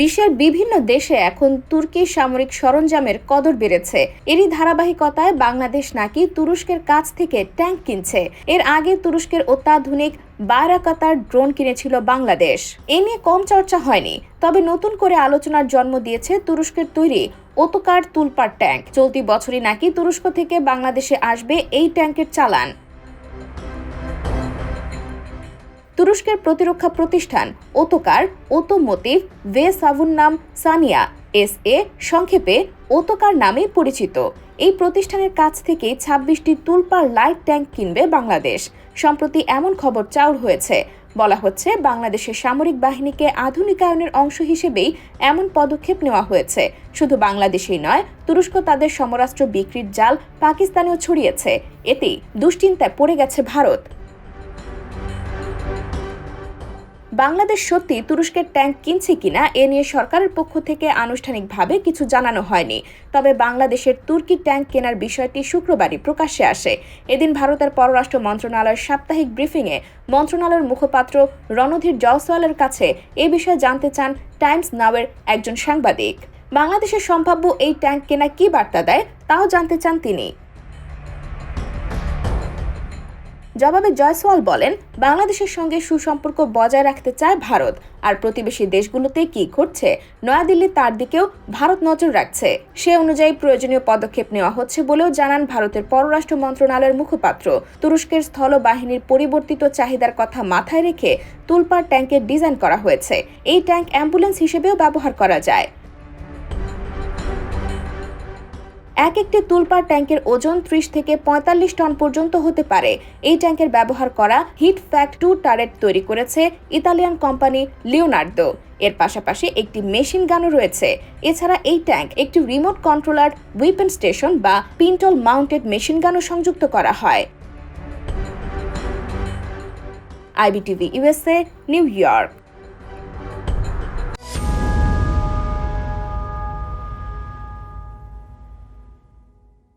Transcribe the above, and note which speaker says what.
Speaker 1: বিশ্বের বিভিন্ন দেশে এখন তুর্কি সামরিক সরঞ্জামের কদর বেড়েছে। এরই ধারাবাহিকতায় বাংলাদেশ নাকি তুরস্কের কাছ থেকে ট্যাঙ্ক কিনছে। এর আগে তুরস্কের অত্যাধুনিক বায়রাকাতার ড্রোন কিনেছিল বাংলাদেশ। এ নিয়ে কম চর্চা হয়নি, তবে নতুন করে আলোচনার জন্ম দিয়েছে তুরস্কের তৈরি ওতোকার তুলপার ট্যাঙ্ক। চলতি বছরই নাকি তুরস্ক থেকে বাংলাদেশে আসবে এই ট্যাঙ্কের চালান। তুরস্কের প্রতিরক্ষা প্রতিষ্ঠান ওতোকার ওতোমোটিভ ভে সাভুন নাম সানিয়া, এস এ, সংক্ষেপে ওতোকার নামে পরিচিত। এই প্রতিষ্ঠানের কাছ থেকে ছাব্বিশটি তুলপার লাইট ট্যাঙ্ক কিনবে বাংলাদেশ। সম্প্রতি এমন খবর চাউর হয়েছে। বলা হচ্ছে, বাংলাদেশের সামরিক বাহিনীকে আধুনিকায়নের অংশ হিসেবেই এমন পদক্ষেপ নেওয়া হয়েছে। শুধু বাংলাদেশেই নয়, তুরস্ক তাদের সমরাস্ত্র বিক্রির জাল পাকিস্তানেও ছড়িয়েছে। এতেই দুশ্চিন্তায় পড়ে গেছে ভারত। বাংলাদেশ সত্যি তুরস্কের ট্যাঙ্ক কিনছে কিনা এ নিয়ে সরকারের পক্ষ থেকে আনুষ্ঠানিকভাবে কিছু জানানো হয়নি। তবে বাংলাদেশের তুর্কি ট্যাঙ্ক কেনার বিষয়টি শুক্রবারই প্রকাশ্যে আসে। এদিন ভারতের পররাষ্ট্র মন্ত্রণালয়ের সাপ্তাহিক ব্রিফিংয়ে মন্ত্রণালয়ের মুখপাত্র রণধীর জয়সওয়ালের কাছে এ বিষয়ে জানতে চান টাইমস নাওয়ের একজন সাংবাদিক। বাংলাদেশের সম্ভাব্য এই ট্যাঙ্ক কেনা কি বার্তা দেয়, তাও জানতে চান তিনি। জবাবে জয়সওয়াল বলেন, বাংলাদেশের সঙ্গে সুসম্পর্ক বজায় রাখতে চায় ভারত, আর প্রতিবেশী দেশগুলোতে কি ঘটছে, নয়াদিল্লি তার দিকেও ভারত নজর রাখছে। সে অনুযায়ী প্রয়োজনীয় পদক্ষেপ নেওয়া হচ্ছে বলেও জানান ভারতের পররাষ্ট্র মন্ত্রণালয়ের মুখপাত্র। তুরস্কের স্থল বাহিনীর পরিবর্তিত চাহিদার কথা মাথায় রেখে তুলপার ট্যাঙ্কের ডিজাইন করা হয়েছে। এই ট্যাঙ্ক অ্যাম্বুলেন্স হিসেবেও ব্যবহার করা যায়। এক একটি তুলপার ট্যাঙ্কের ওজন ত্রিশ থেকে পঁয়তাল্লিশ টন পর্যন্ত হতে পারে। এই ট্যাঙ্কের ব্যবহার করা হিট ফ্যাক্ট টু টারেট তৈরি করেছে ইতালিয়ান কোম্পানি লিওনার্দো। এর পাশাপাশি একটি মেশিন গানও রয়েছে। এছাড়া এই ট্যাঙ্ক একটি রিমোট কন্ট্রোলার, উইপেন স্টেশন বা পিন্টল মাউন্টেড মেশিন গানও সংযুক্ত করা হয়। IBTV USA New York.